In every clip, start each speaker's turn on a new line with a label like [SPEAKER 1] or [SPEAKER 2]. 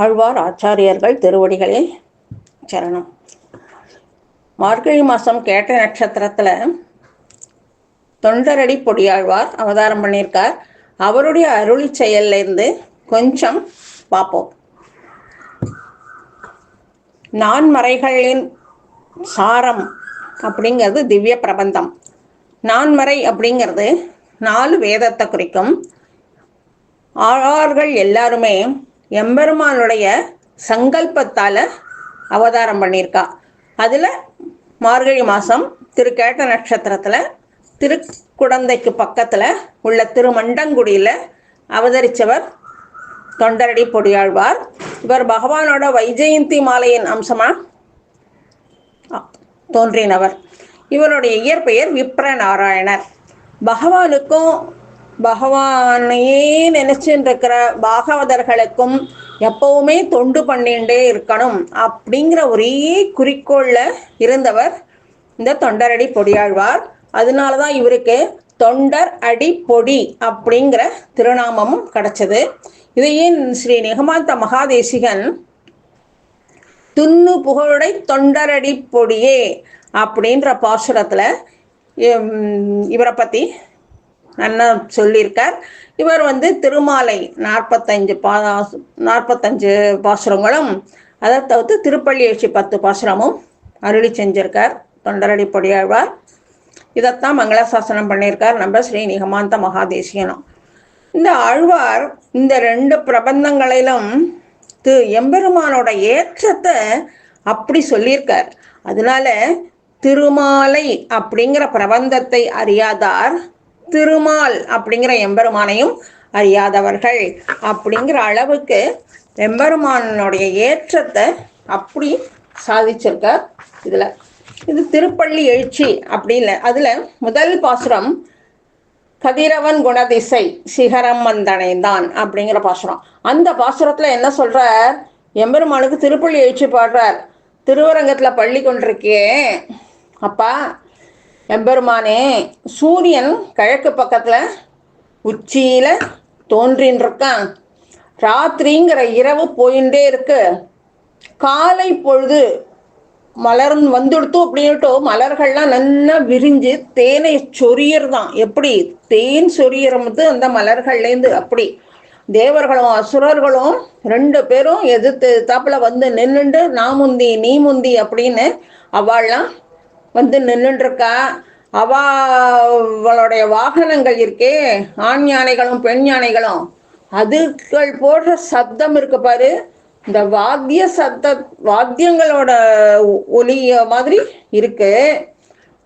[SPEAKER 1] ஆழ்வார் ஆச்சாரியர்கள் திருவடிகளே சரணம். மார்கழி மாதம் கேட்ட நட்சத்திரத்தில் தொண்டரடி பொடியாழ்வார் அவதாரம் பண்ணியிருக்கார். அவருடைய அருளி செயல்லேருந்து கொஞ்சம் பார்ப்போம். நான்மறைகளின் சாரம் அப்படிங்கிறது திவ்ய பிரபந்தம். நான்மறை அப்படிங்கிறது நாலு வேதத்தை குறிக்கும். ஆழ்வார்கள் எல்லாருமே எம்பெருமானுடைய சங்கல்பத்தால் அவதாரம் பண்ணியிருக்கா. அதில் மார்கழி மாதம் திருக்கேட்ட நட்சத்திரத்தில் திருக்குடந்தைக்கு பக்கத்தில் உள்ள திருமண்டங்குடியில் அவதரித்தவர் தொண்டரடி பொடியாழ்வார். இவர் பகவானோட வைஜெயந்தி மாலையின் அம்சமாக தோன்றினவர். இவருடைய இயற்பெயர் விப்ர நாராயணர் பகவானுக்கும் பகவானையே நினைச்சுட்டு இருக்கிற பாகவதர்களுக்கும் எப்பவுமே தொண்டு பண்ணிகிட்டே இருக்கணும் அப்படிங்கிற ஒரே குறிக்கோள்ல இருந்தவர் இந்த தொண்டரடி பொடியாழ்வார். அதனால தான் இவருக்கு தொண்டர் அடி பொடி அப்படிங்கிற திருநாமமும் கிடைச்சது. இதையே ஸ்ரீ நிகமாந்த மகாதேசிகன் துண்ணு புகழுடை தொண்டரடி பொடியே அப்படின்ற பாசுரத்துல இவரை பற்றி நல்லா சொல்லியிருக்கார். இவர் வந்து திருமாலை நாற்பத்தஞ்சு பா நாற்பத்தஞ்சு பாசுரங்களும் அதை தவிர்த்து திருப்பள்ளி எழுச்சி பத்து பாசுரமும் அருளி செஞ்சிருக்கார். தொண்டரடி பொடியாழ்வார். இதைத்தான் மங்களாசாசனம் பண்ணியிருக்கார். நம்ம ஸ்ரீ நிகமாந்த மகாதேசியனும் இந்த ஆழ்வார் இந்த ரெண்டு பிரபந்தங்களிலும் திரு எம்பெருமானோட ஏற்றத்தை அப்படி சொல்லியிருக்கார். அதனால திருமாலை அப்படிங்கிற பிரபந்தத்தை அறியாதார் திருமால் அப்படிங்கிற எம்பெருமானையும் அறியாதவர்கள். அப்படிங்கிற அளவுக்கு எம்பெருமானுடைய ஏற்றத்தை அப்படி சாதிச்சிருக்கார் இதுல. இது திருப்பள்ளி எழுச்சி அப்படி இல்லை அதுல முதல் பாசுரம் கதிரவன் குணதிசை சிகரம் வந்தனைந்தான் அப்படிங்கிற பாசுரம். அந்த பாசுரத்துல என்ன சொல்றார்? எம்பெருமானுக்கு திருப்பள்ளி எழுச்சி பாடுறார். திருவரங்கத்துல பள்ளி கொண்டிருக்கே அப்பா எம்பெருமானே சூரியன் கிழக்கு பக்கத்துல உச்சியில தோன்றின்னு இருக்கான் ராத்திரிங்கிற இரவு போயிட்டே இருக்கு. காலை பொழுது மலர் வந்துடுத்து அப்படின்ட்டு மலர்கள்லாம் நல்லா விரிஞ்சு தேனை சொரியறதான் எப்படி? தேன் சொரியறது அந்த மலர்கள்லேருந்து அப்படி. தேவர்களும் அசுரர்களும் ரெண்டு பேரும் எதிர்த்து தாப்புல வந்து நின்றுண்டு நான் முந்தி நீ முந்தி அப்படின்னு அவள்லாம் வந்து நின்றுருக்கா அவளுடைய வாகனங்கள் இருக்கே ஆண் யானைகளும் பெண் யானைகளும். அதுகள் போடுற சப்தம் இருக்கு பாரு. இந்த வாத்திய சத்த வாத்தியங்களோட ஒலிய மாதிரி இருக்கு.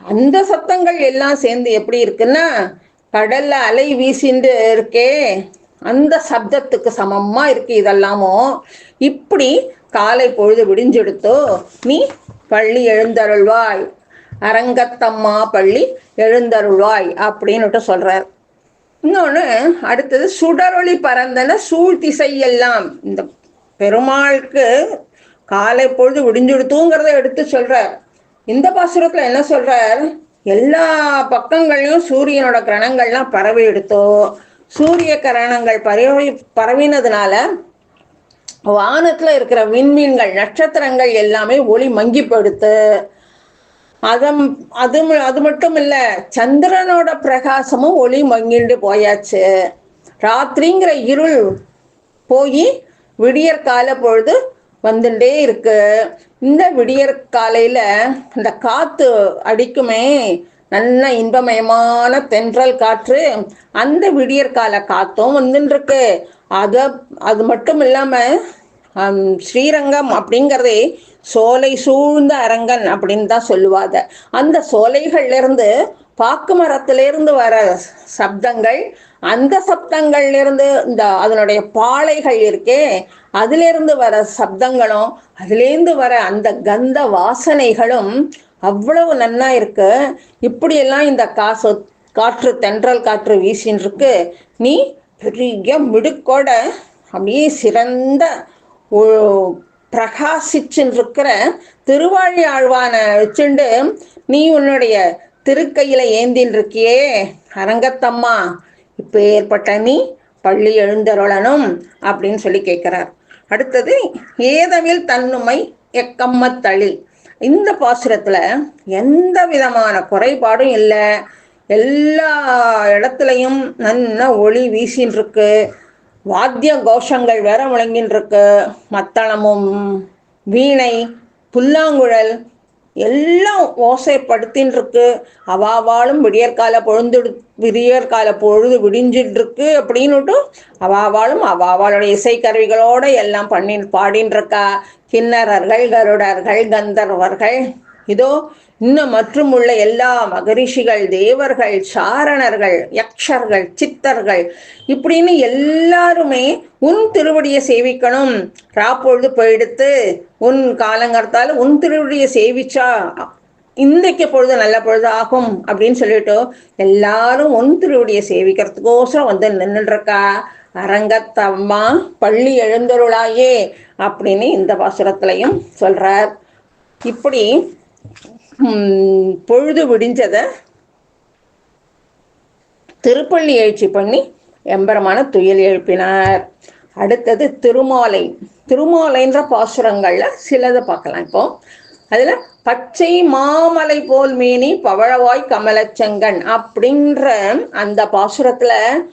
[SPEAKER 1] அந்த சத்தங்கள் எல்லாம் சேர்ந்து எப்படி இருக்குன்னா கடல்ல அலை வீசிண்டு இருக்கே. அந்த சப்தத்துக்கு சமமா இருக்கு இதெல்லாமோ. இப்படி காலை பொழுது விடிஞ்செடுத்தோ நீ பள்ளி எழுந்தருள்வாய். அரங்கத்தம்மா பள்ளி எழுந்தருள்வாய் அப்படின்னுட்டு சொல்றார். இன்னொன்று அடுத்தது சுடரொளி பறந்தன சூழ் இந்த பெருமாளுக்கு காலை பொழுது விடிஞ்சுடுத்துங்கிறத எடுத்து சொல்றார். இந்த பாசுரத்துல என்ன சொல்றார்? எல்லா பக்கங்கள்லையும் சூரியனோட கிரணங்கள்லாம் பரவி எடுத்தோ சூரிய கிரணங்கள் பரவி பரவினதுனால வானத்துல இருக்கிற விண்மீன்கள் நட்சத்திரங்கள் எல்லாமே ஒளி மங்கி படுத்து அதம் அது அது மட்டும் இல்ல சந்திரனோட பிரகாசமும் ஒளி மங்கிண்டு போயாச்சு. ராத்திரிங்கிற இருள் போய் விடியற் கால பொழுது வந்துட்டே இருக்கு. இந்த விடியற் காலையில இந்த காத்து அடிக்குமே நல்ல இன்பமயமான தென்றல் காற்று அந்த விடியற் கால காத்தும் வந்துட்டு இருக்கு அத அது மட்டும் இல்லாம ஸ்ரீரங்கம் அப்படிங்கிறதே சோலை சூழ்ந்த அரங்கன் அப்படின்னு தான் சொல்லுவாங்க. அந்த சோலைகள்லேருந்து பாக்கு மரத்திலிருந்து வர சப்தங்கள் அந்த சப்தங்கள்லேருந்து இந்த அதனுடைய பாளைகள் இருக்கே அதிலிருந்து வர சப்தங்களும் அதுலேருந்து வர அந்த கந்த வாசனைகளும் அவ்வளவு நன்னா இருக்கு. இப்படியெல்லாம் இந்த காசு காற்று தென்றல் காற்று வீசின்னு இருக்கு நீ பெரிய மிடுக்கோட அப்படியே சிறந்த பிரகாசிச்சின்னுருக்குற திருவாழி ஆழ்வான வச்சுண்டு நீ உன்னுடைய திருக்கையில ஏந்தின்றிருக்கியே அரங்கத்தம்மா இப்போ ஏற்பட்ட நீ பள்ளி எழுந்தருளணும் அப்படின்னு சொல்லி கேட்கிறார். அடுத்தது ஏதவில் தன்னுமை எக்கம்மத்தளில் இந்த பாசுரத்துல எந்த விதமான குறைபாடும் இல்லை. எல்லா இடத்துலையும் நல்ல ஒளி வீசின்னு இருக்கு வாத்திய கோஷங்கள் வேற முழங்கின்றிருக்கு மத்தளமும் வீணை புல்லாங்குழல் எல்லாம் ஓசைப்படுத்தின்னு இருக்கு அவாவாலும் விடியற்கால பொழுது விடியற்கால பொழுது விடிஞ்சிட்டு இருக்கு அப்படின்னுட்டு அவாவாலும் அவாவாளுடைய இசைக்கருவிகளோட எல்லாம் பண்ணி பாடின்னு இருக்கா கிண்ணறர்கள் கருடர்கள் கந்தர்வர்கள் இதோ இன்னும் மற்றும் உள்ள எல்லா மகரிஷிகள் தேவர்கள் சாரணர்கள் யக்ஷர்கள் சித்தர்கள் இப்படின்னு எல்லாருமே உன் திருவடியை சேவிக்கணும். ராப்பொழுது போயிடுத்து உன் காலங்கர்த்தால உன் திருவடியை சேவிச்சா இன்றைக்கு பொழுது நல்ல பொழுது ஆகும் அப்படின்னு சொல்லிட்டு எல்லாரும் உன் திருவடியை சேவிக்கிறதுக்கோசரம் வந்து நின்றுருக்கா அரங்கத்தம்மா பள்ளி எழுந்தருளாயே அப்படின்னு இந்த பாசுரத்திலையும் சொல்றார். இப்படி பொழுது விடிஞ்சதை திருப்பள்ளி எழுச்சி பண்ணி எம்பரமான துயில் எழுப்பினார். அடுத்தது திருமாலை. திருமாலைன்ற பாசுரங்களில் சிலதை பார்க்கலாம் இப்போ. அதில் பச்சை மாமலை போல் மீனி பவழவாய் கமலச்சங்கன் அப்படின்ற அந்த பாசுரத்தில்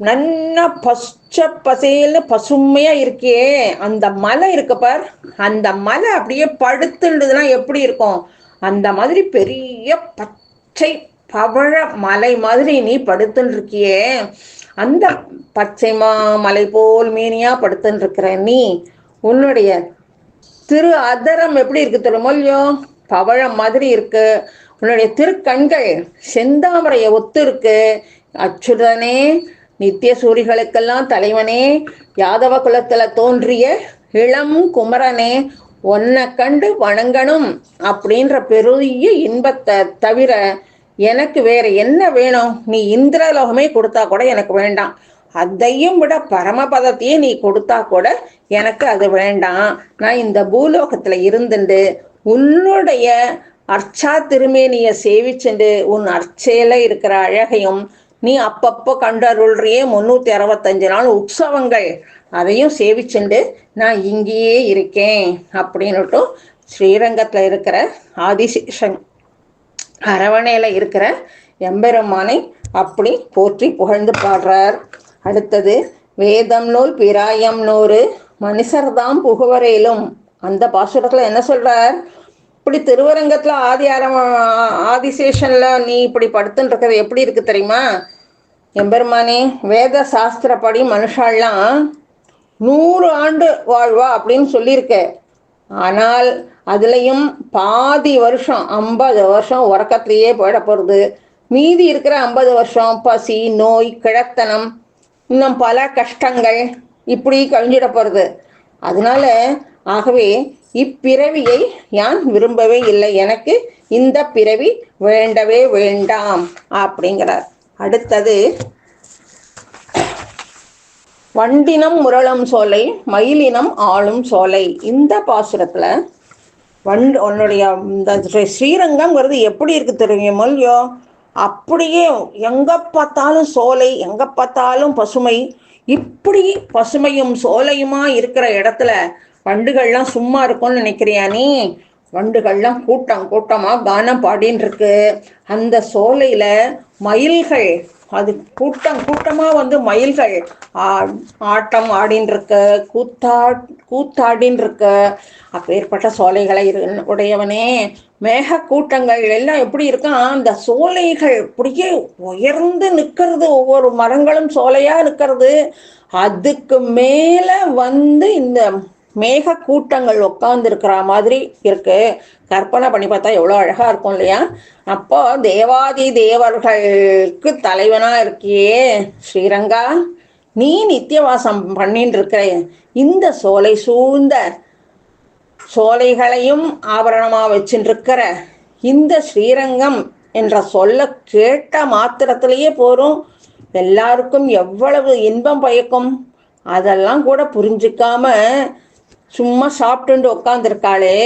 [SPEAKER 1] நன்னா பச்சை பசேல்னு பசுமையா இருக்கே அந்த மலை இருக்கு பார். அந்த மலை அப்படியே படுத்துன்றதுன்னா எப்படி இருக்கும்? அந்த மாதிரி பெரிய பச்சை பவழ மலை மாதிரி நீ படுத்துன்னு இருக்கியே அந்த பச்சை மா மலை போல் மீனியா படுத்துன்னு இருக்கிற நீ. உன்னுடைய திரு அதரம் எப்படி இருக்கு தெரியுமோ இல்லையோ? பவழம் மாதிரி இருக்கு. உன்னுடைய திருக்கண்கள் செந்தாமரையை ஒத்து இருக்கு. அச்சுதனே நித்திய சூரிகளுக்கெல்லாம் தலைவனே யாதவ குலத்துல தோன்றிய இளம் குமரனே உன்னை கண்டு வணங்கணும் அப்படின்ற பெரிய இன்பத்தை தவிர எனக்கு வேற என்ன வேணும்? நீ இந்திரலோகமே கொடுத்தா கூட எனக்கு வேண்டாம். அதையும் விட பரமபதத்தையே நீ கொடுத்தா கூட எனக்கு அது வேண்டாம். நான் இந்த பூலோகத்துல இருந்துண்டு உன்னுடைய அர்ச்சா திருமேனிய சேவிச்சுண்டு உன் அர்ச்சையில இருக்கிற அழகையும் நீ அப்பப்போ கண்டருள்றியே முன்னூத்தி அறுபத்தஞ்சு நாள் உற்சவங்கள். அதையும் சேவிச்சுண்டு நான் இங்கேயே இருக்கேன் அப்படின்னுட்டு ஸ்ரீரங்கத்துல இருக்கிற ஆதிசேஷன் அரவணையில இருக்கிற எம்பெருமானை அப்படி போற்றி புகழ்ந்து பாடுறார். அடுத்தது வேதம் நூல் பிராயம் நூறு மனுஷர்தாம் புகுவரையிலும். அந்த பாசுரத்துல என்ன சொல்றார்? இப்படி திருவரங்கத்துல ஆதி ஆரம் ஆதிசேஷன்ல நீ இப்படி படுத்துன்னு இருக்கிறது எப்படி இருக்கு தெரியுமா? எம்பெருமானே வேத சாஸ்திரப்படி மனுஷாலாம் நூறு ஆண்டு வாழ்வா அப்படின்னு சொல்லியிருக்க. ஆனால் அதுலேயும் பாதி வருஷம் ஐம்பது வருஷம் உறக்கத்திலேயே போயிட போகிறது மீதி இருக்கிற ஐம்பது வருஷம் பசி நோய் கிழத்தனம் இன்னும் பல கஷ்டங்கள் இப்படி கழிஞ்சிட போகிறது அதனால ஆகவே இப்பிறவியை யான் விரும்பவே இல்லை? எனக்கு இந்த பிறவி வேண்டவே வேண்டாம் அப்படிங்கிறார். அடுத்தது வண்டினம் முரளும் சோலை மயிலினம் ஆளும் சோலை. இந்த பாசுரத்துல வண்டு உன்னுடைய இந்த ஸ்ரீரங்கம்ங்கிறது எப்படி இருக்கு தெரியுமோ இல்லையோ அப்படியே எங்க பார்த்தாலும் சோலை எங்க பார்த்தாலும் பசுமை. இப்படி பசுமையும் சோலையுமா இருக்கிற இடத்துல வண்டுகள்லாம் சும்மா இருக்கும்னு நினைக்கிறியா நீ? வண்டுகள்லாம் கூட்டம் கூட்டமாக கானம் பாடின்னு இருக்கு அந்த சோலையில மயில்கள் அது கூட்டம் கூட்டமாக வந்து மயில்கள் ஆட்டம் ஆடின்னு இருக்கு கூத்தா கூத்தாடின்னு இருக்கு அப்பேற்பட்ட சோலைகளை உடையவனே மேக கூட்டங்கள் எல்லாம் எப்படி இருக்கான் அந்த சோலைகள் இப்படியே உயர்ந்து நிற்கிறது ஒவ்வொரு மரங்களும் சோலையாக நிற்கிறது அதுக்கு மேலே வந்து இந்த மேக கூட்டங்கள் உட்கார்ந்துருக்கிற மாதிரி இருக்கு. கற்பனை பண்ணி பார்த்தா எவ்வளோ அழகா இருக்கும் இல்லையா? அப்போ தேவாதி தேவர்களுக்கு தலைவனா இருக்கியே ஸ்ரீரங்கா. நீ நித்தியவாசம் பண்ணிட்டு இருக்கிற இந்த சோலை சூழ்ந்த சோலைகளையும் ஆபரணமாக வச்சுருக்கிற இந்த ஸ்ரீரங்கம் என்ற சொல்ல கேட்ட மாத்திரத்திலேயே போகும் எல்லாருக்கும் எவ்வளவு இன்பம் பயக்கும்? அதெல்லாம் கூட புரிஞ்சுக்காம சும்மா சாப்பிட்டுண்டு உட்காந்துருக்காளே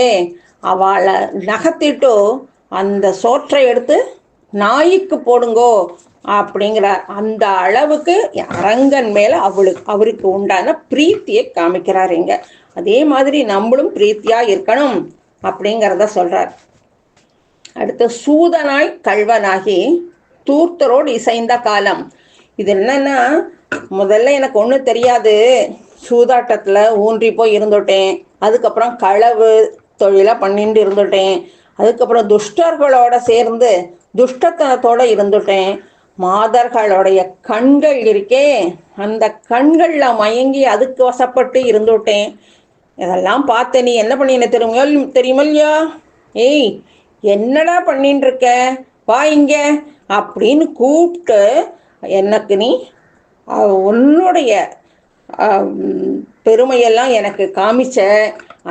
[SPEAKER 1] அவளை நகர்த்திட்டு அந்த சோற்றை எடுத்து நாய்க்கு போடுங்கோ அப்படிங்கிறார் அந்த அளவுக்கு அரங்கன் மேல அவளுக்கு அவருக்கு உண்டான பிரீத்தியை காமிக்கிறார் இங்க. அதே மாதிரி நம்மளும் பிரீத்தியா இருக்கணும் அப்படிங்கிறத சொல்றார். அடுத்து சூதனாய் கல்வனாகி தூர்த்தரோடு இசைந்த காலம். இது என்னன்னா முதல்ல எனக்கு ஒன்றும் தெரியாது. சூதாட்டத்தில் ஊன்றி போய் இருந்துட்டேன். அதுக்கப்புறம் களவு தொழிலாக பண்ணிட்டு இருந்துட்டேன். அதுக்கப்புறம் துஷ்டர்களோட சேர்ந்து துஷ்டத்தனத்தோட இருந்துட்டேன். மாதர்களுடைய கண்கள் இருக்கே அந்த கண்களில் மயங்கி அதுக்கு வசப்பட்டு இருந்துட்டேன். இதெல்லாம் பார்த்து நீ என்ன பண்ணின தெரியுமோ தெரியுமோ இல்லையா ஏய் என்னடா பண்ணின்னு இருக்க வா இங்க அப்படின்னு கூப்பிட்டு எனக்கு நீ உன்னுடைய பெருமையெல்லாம் எனக்கு காமிச்ச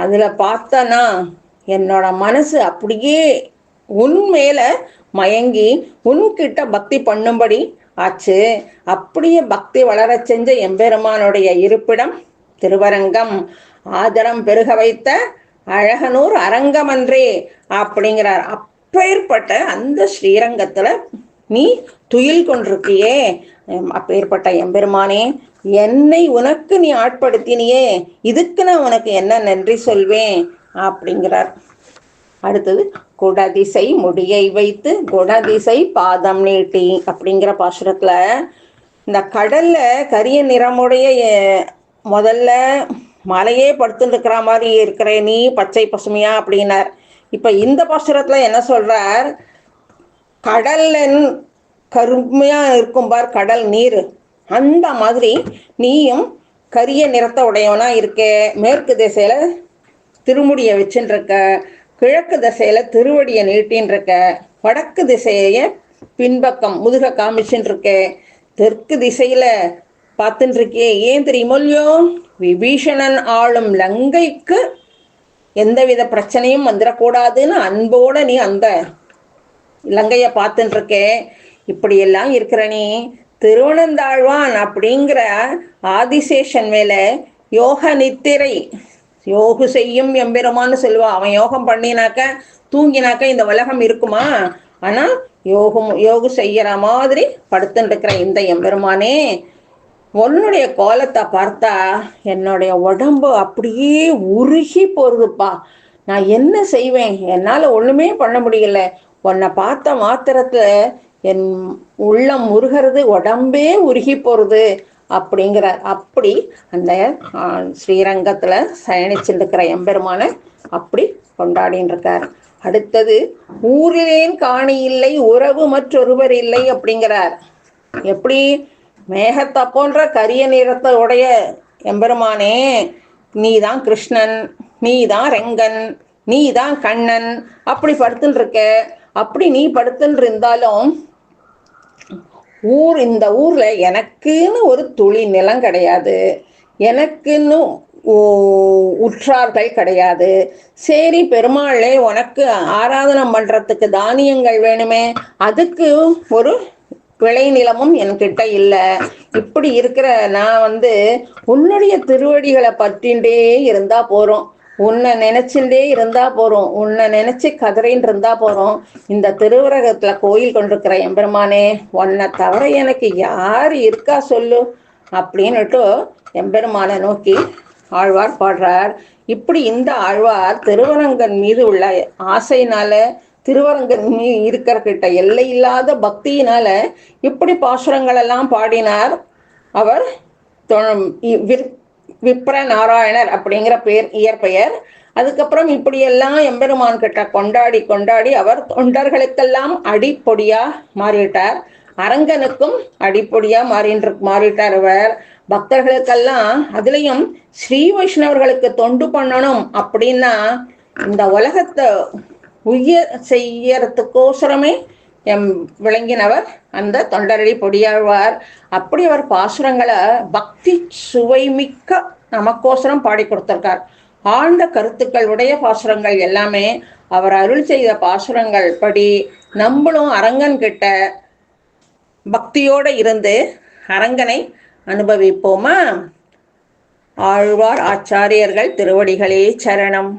[SPEAKER 1] அதில் பார்த்தனா என்னோட மனசு அப்படியே உன் மேலே மயங்கி உன்கிட்ட பக்தி பண்ணும்படி ஆச்சு. அப்படியே பக்தி வளர செஞ்ச எம்பெருமானுடைய இருப்பிடம் திருவரங்கம். ஆதரம் பெருக வைத்த அழகனூர் அரங்கமன்றே அப்படிங்கிறார். அப்பேற்பட்ட அந்த ஸ்ரீரங்கத்தில் நீ துயில் கொண்டிருக்கியே. அப்பேற்பட்ட எம்பெருமானே என்னை உனக்கு நீ ஆட்படுத்தினியே இதுக்கு நான் உனக்கு என்ன நன்றி சொல்வேன்? அப்படிங்கிறார். அடுத்தது குடதிசை முடியை வைத்து குடதிசை பாதம் நீட்டி அப்படிங்கிற பாசுரத்துல இந்த கடல்ல கரிய நிறமுடைய முதல்ல மலையே படுத்துட்டு மாதிரி இருக்கிற நீ பச்சை பசுமையா அப்படின்னார். இப்ப இந்த பாசுரத்துல என்ன சொல்றார்? கடல்ல கருமையா இருக்கும் பார் கடல் நீர். அந்த மாதிரி நீயும் கரிய நிறத்தை உடையவனா இருக்க மேற்கு திசையில திருமுடியை வச்சுருக்க கிழக்கு திசையில திருவடியை நீட்டின்னு இருக்க வடக்கு திசைய பின்பக்கம் முதுக காமிச்சுட்டு இருக்க தெற்கு திசையில பார்த்துட்டு இருக்கே ஏன் தெரியுமோ இல்லையோ? விபீஷணன் ஆளும் லங்கைக்கு எந்தவித பிரச்சனையும் வந்துடக்கூடாதுன்னு அன்போட நீ அந்த லங்கையை பார்த்துட்டு இருக்கே இப்படியெல்லாம் இருக்கிற நீ திருவனந்தாழ்வான் அப்படிங்கிற ஆதிசேஷன் மேல யோக நித்திரை. யோகு செய்யும் எம்பெருமான்னு சொல்லுவா. அவன் யோகம் பண்ணினாக்க தூங்கினாக்க இந்த உலகம் இருக்குமா? ஆனா யோகம் யோகு செய்யற மாதிரி படுத்துட்டு இருக்கிற இந்த எம்பெருமானே உன்னுடைய கோலத்தை பார்த்தா என்னுடைய உடம்பு அப்படியே உருகி போறதுப்பா நான் என்ன செய்வேன்? என்னால் ஒன்றுமே பண்ண முடியல. உன்னை பார்த்த மாத்திரத்துல என் உள்ளம் முருகிறது உடம்பே உருகி போகிறது அப்படிங்கிறார். அப்படி அந்த ஸ்ரீரங்கத்தில் சயனிச்சிருக்கிற எம்பெருமான அப்படி கொண்டாடின்னு இருக்கார். அடுத்தது ஊரிலேன் காணி இல்லை உறவு மற்றொருவர் இல்லை அப்படிங்கிறார். எப்படி? மேகத்தை போன்ற கரிய நிறத்தோடைய எம்பெருமானே நீ தான் கிருஷ்ணன் நீ தான் ரெங்கன் நீ தான் கண்ணன் அப்படி படுத்துட்டு இருக்க. அப்படி நீ படுத்துட்டு இருந்தாலும் ஊர் இந்த ஊர்ல எனக்குன்னு ஒரு துளி நிலம் கிடையாது. எனக்குன்னு உற்றார்கள் கிடையாது. சரி பெருமாளே உனக்கு ஆராதனம் பண்றதுக்கு தானியங்கள் வேணுமே. அதுக்கு ஒரு விளை நிலமும் என்கிட்ட இல்லை. இப்படி இருக்கிற நான் வந்து உன்னுடைய திருவடிகளை பற்றிண்டே இருந்தா போறோம். உன்னை நினைச்சுட்டே இருந்தா போறோம். உன்னை நினைச்சு கதிரைன்னு இருந்தா போறோம். இந்த திருவரகத்துல கோயில் கொண்டிருக்கிற எம்பெருமானே உன்னை தவிர எனக்கு யார் இருக்கா சொல்லு அப்படின்னுட்டு எம்பெருமானை நோக்கி ஆழ்வார் பாடுறார். இப்படி இந்த ஆழ்வார் திருவரங்கன் மீது உள்ள ஆசையினால திருவரங்கன் மீ இருக்கிற கிட்ட எல்லை இல்லாத பக்தியினால இப்படி பாசுரங்கள் எல்லாம் பாடினார். அவர் விப்ர நாராயணர் அப்படிங்கிற பேர் இயற்பெயர் அதுக்கப்புறம் இப்படியெல்லாம் எம்பெருமான் கிட்ட கொண்டாடி கொண்டாடி அவர் தொண்டர்களுக்கெல்லாம் அடிப்பொடியா மாறிட்டார் அரங்கனுக்கும் அடிப்பொடியா மாறின்று மாறிட்டார் அவர். பக்தர்களுக்கெல்லாம் அதுலயும் ஸ்ரீ வைஷ்ணவர்களுக்கு தொண்டு பண்ணணும் அப்படின்னா இந்த உலகத்தை உயர் செய்யறதுக்கோசரமே எம் விளங்கினவர் அந்த தொண்டரடி பொடியாழ்வார். அப்படி அவர் பாசுரங்களை பக்தி சுவைமிக்க நமக்கோசரம் பாடி கொடுத்திருக்கார். ஆழ்ந்த கருத்துக்கள் உடைய பாசுரங்கள் எல்லாமே அவர் அருள் செய்த பாசுரங்கள் படி நம்மளும் அரங்கன் கிட்ட பக்தியோடு இருந்து அரங்கனை அனுபவிப்போமா? ஆழ்வார் ஆச்சாரியர்கள் திருவடிகளே சரணம்.